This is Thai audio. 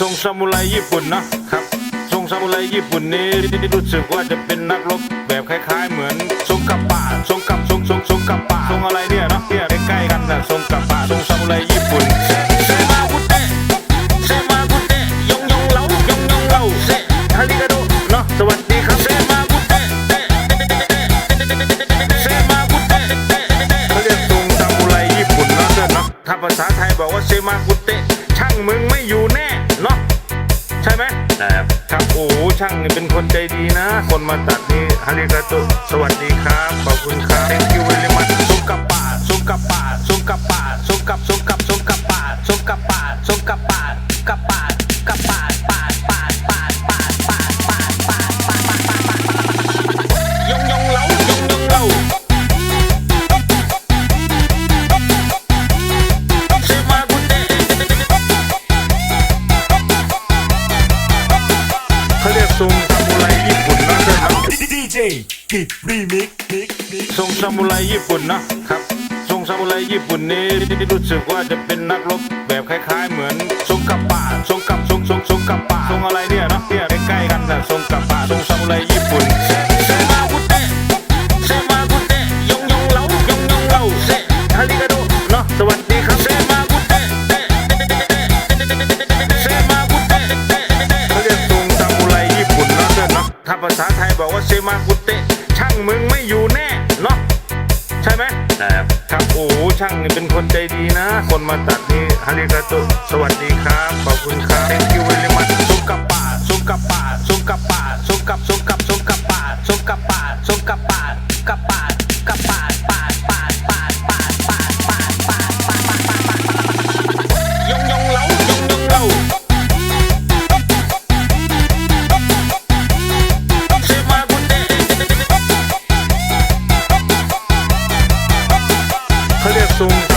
ทรงซามูไรญี่ปุ่นนะครับทรงซามูไรญี่ปุ่นนี้รู้สึกว่าจะเป็นนักรบแบบคล้ายๆ เหมือนทรงกับป่าทรงกับทรงทรงทรงกับป่าทรงอะไรเนี่ยเนาะเนี่ยใกล้ๆกันนะทรงกับป่าทรงซามูไรญี่ปุ่นเซมากุเตเซมากุเตยงยงเล่ายงยงเล่าเซฮาริกาโดเนาะสวัสดีครับเซมากุเตเซมากุเตเขาเรียกทรงซามูไรญี่ปุ่นนะเพื่อนเนาะถ้าภาษาไทยบอกว่าเซมากุเตช่างมึงไม่อยู่แน่เนาะ ใช่ไหมครับครับโอ้โหช่างนี่เป็นคนใจดีนะ คนมาตัดนี่ฮาริกาโตสวัสดีครับขอบคุณครับ thank you very much สงกับป่าสงกับป่าสงกับป่าสงกับสงกับ เขาเรียกทรงซามูไรญี่ปุ่นนะเพื่อนนะ DJ กิดรีมิกมิกมิกทรงซามูไรญี่ปุ่นนะครับทรงซามูไรญี่ปุ่นนี้รู้สึกว่าจะเป็นนักรบแบบคล้าย ๆ เหมือนทรงกับป่าทรงกับ ถ้าภาษาไทยบอกว่าเซมากุเตะช่างมึงไม่อยู่แน่เนาะใช่ไหมครับครับโอ้โหช่างนี่เป็นคนใจดีนะ คนมาตัดนี่ฮาริกาโตสวัสดีครับขอบคุณครับ thank you very much สงกับป่าสงกับป่าสงกับป่าสงกับสงกับ Palhaço